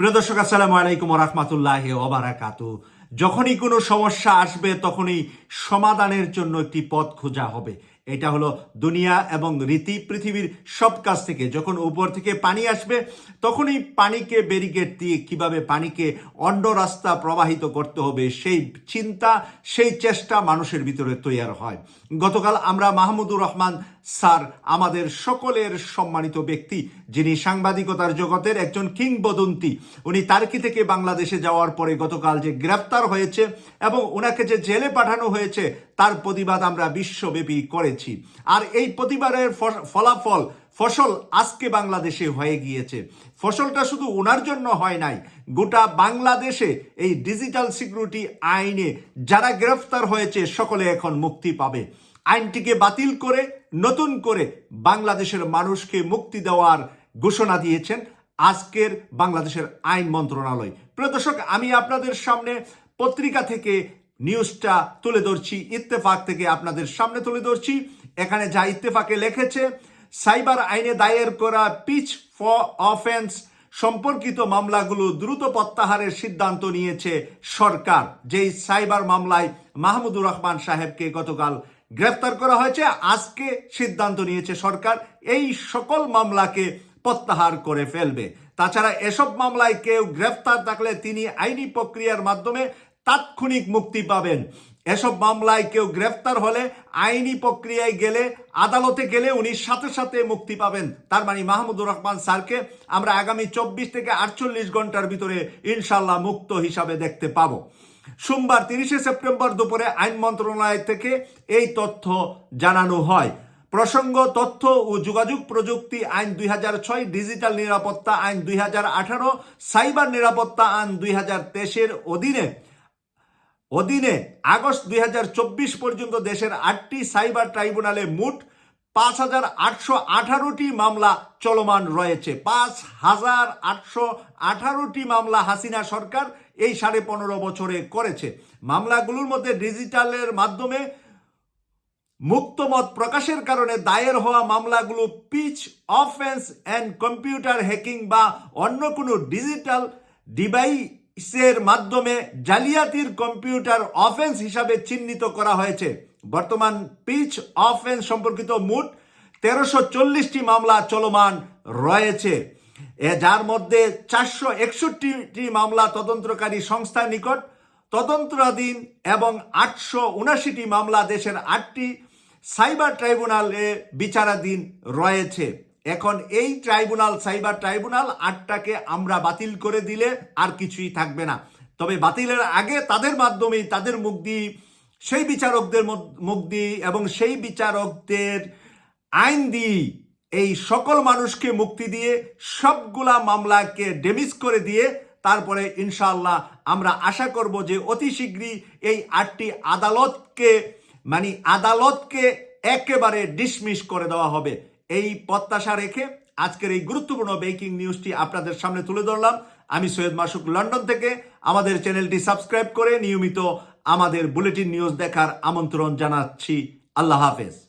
প্রিয় দর্শক, আসসালামু আলাইকুম রহমতুল্লাহ ওবারাকাতু যখনই কোনো সমস্যা আসবে, তখনই সমাধানের জন্য একটি পথ খোঁজা হবে। এটা হলো দুনিয়া এবং রীতি, পৃথিবীর সব কাছ থেকে। যখন উপর থেকে পানি আসবে, তখনই পানিকে ব্যারিকেড দিয়ে কীভাবে পানিকে অন্য রাস্তা প্রবাহিত করতে হবে, সেই চিন্তা, সেই চেষ্টা মানুষের ভিতরে তৈরি হয়। গতকাল আমরা মাহমুদুর রহমান স্যার, আমাদের সকলের সম্মানিত ব্যক্তি, যিনি সাংবাদিকতার জগতের একজন কিংবদন্তি, উনি তার্কি থেকে বাংলাদেশে যাওয়ার পরে গতকাল যে গ্রেফতার হয়েছে এবং ওনাকে যে জেলে পাঠানো হয়েছে তার প্রতিবাদ আমরা বিশ্বব্যাপী করেছি। আর এই প্রতিবাদের ফলাফল, ফসল আজকে বাংলাদেশে হয়ে গিয়েছে। ফসলটা শুধু ওনার জন্য হয় নাই, গোটা বাংলাদেশে এই ডিজিটাল সিকিউরিটি আইনে যারা গ্রেফতার হয়েছে, সকলে এখন মুক্তি পাবে। আইনটিকে বাতিল করে, নতুন করে বাংলাদেশের মানুষকে মুক্তি দেওয়ার ঘোষণা দিয়েছেন আজকের বাংলাদেশের আইন মন্ত্রণালয়। প্রিয় দর্শক, আমি আপনাদের সামনে পত্রিকা থেকে নিউজটা তুলে ধরছি, ইত্তেফাক থেকে আপনাদের সামনে তুলে ধরছি। এখানে যা ইত্তেফাকে লিখেছে, সাইবার আইনে দায়ের করা পিচ ফর অফেন্স সম্পর্কিত মামলাগুলো দ্রুত প্রত্যাহারের সিদ্ধান্ত নিয়েছে সরকার। যেই সাইবার মামলায় মাহমুদুর রহমান সাহেবকে গতকাল গ্রেফতার করা হয়েছে, আজকে সিদ্ধান্ত নিয়েছে সরকার, এই সকল মামলাকে প্রত্যাহার করে ফেলবে। তাছাড়া এসব মামলায় কেউ গ্রেফতার থাকলে তিনি আইনি প্রক্রিয়ার মাধ্যমে তাৎক্ষণিক মুক্তি পাবেন। এসব মামলায় কেউ গ্রেফতার হলে আইনি প্রক্রিয়ায় গেলে, আদালতে গেলে উনি সাথে সাথে মুক্তি পাবেন। তার মানে মাহমুদুর রহমান স্যারকে আমরা আগামী চব্বিশ থেকে আটচল্লিশ ঘণ্টার ভিতরে ইনশাল্লাহ মুক্ত হিসাবে দেখতে পাবো। সোমবার তিরিশে সেপ্টেম্বর দুপুরে আইন মন্ত্রণালয় থেকে এই তথ্য জানানো হয়। প্রসঙ্গ, তথ্য ও যোগাযোগ প্রযুক্তি আইন দুই ডিজিটাল নিরাপত্তা আইন দুই সাইবার নিরাপত্তা আইন দুই অধীনে অধীনে আগস্ট দুই হাজার চব্বিশ পর্যন্ত দেশের আটটি সাইবার ট্রাইব্যুনালে মোট পাঁচ হাজার আটশো আঠারোটি মামলা চলমান রয়েছে। পাঁচ হাজার আটশো আঠারোটি মামলা হাসিনা সরকার এই সাড়ে পনেরো বছরে করেছে। মামলাগুলোর মধ্যে ডিজিটালের মাধ্যমে মুক্তমত প্রকাশের কারণে দায়ের হওয়া মামলাগুলো পিচ, অফেন্স, অ্যান্ড কম্পিউটার হ্যাকিং বা অন্য কোনো ডিজিটাল ডিভাইসের মাধ্যমে জালিয়াতির কম্পিউটার অফেন্স হিসাবে চিহ্নিত করা হয়েছে। বর্তমান পিচ অফেন্স সম্পর্কিত মোট তেরোশো চল্লিশটি মামলা চলমান রয়েছে। এ যার মধ্যে চারশো একষট্টিটি মামলা তদন্তকারী সংস্থার নিকট, তদন্তাধীন এবং আটশো উনাশিটি মামলা দেশের আটটি সাইবার ট্রাইব্যুনালে বিচারাধীন রয়েছে। এখন এই ট্রাইব্যুনাল, সাইবার ট্রাইব্যুনাল আটটাকে আমরা বাতিল করে দিলে আর কিছুই থাকবে না। তবে বাতিলের আগে তাদের মাধ্যমেই তাদের মুখ দিয়ে, সেই বিচারকদের মুখ দিয়ে এবং সেই বিচারকদের আইন দিয়ে এই সকল মানুষকে মুক্তি দিয়ে সবগুলা মামলাকে ডেমিস করে দিয়ে তারপরে ইনশাল্লাহ আমরা আশা করব যে অতি শীঘ্রই এই আটটি আদালতকে মানে আদালতকে একেবারে ডিসমিস করে দেওয়া হবে। এই প্রত্যাশা রেখে আজকের এই গুরুত্বপূর্ণ বেকিং নিউজটি আপনাদের সামনে তুলে ধরলাম। আমি সৈয়দ মাসুক লন্ডন থেকে। আমাদের চ্যানেলটি সাবস্ক্রাইব করে নিয়মিত আমাদের বুলেটিন নিউজ দেখার আমন্ত্রণ জানাচ্ছি। আল্লাহ হাফেজ।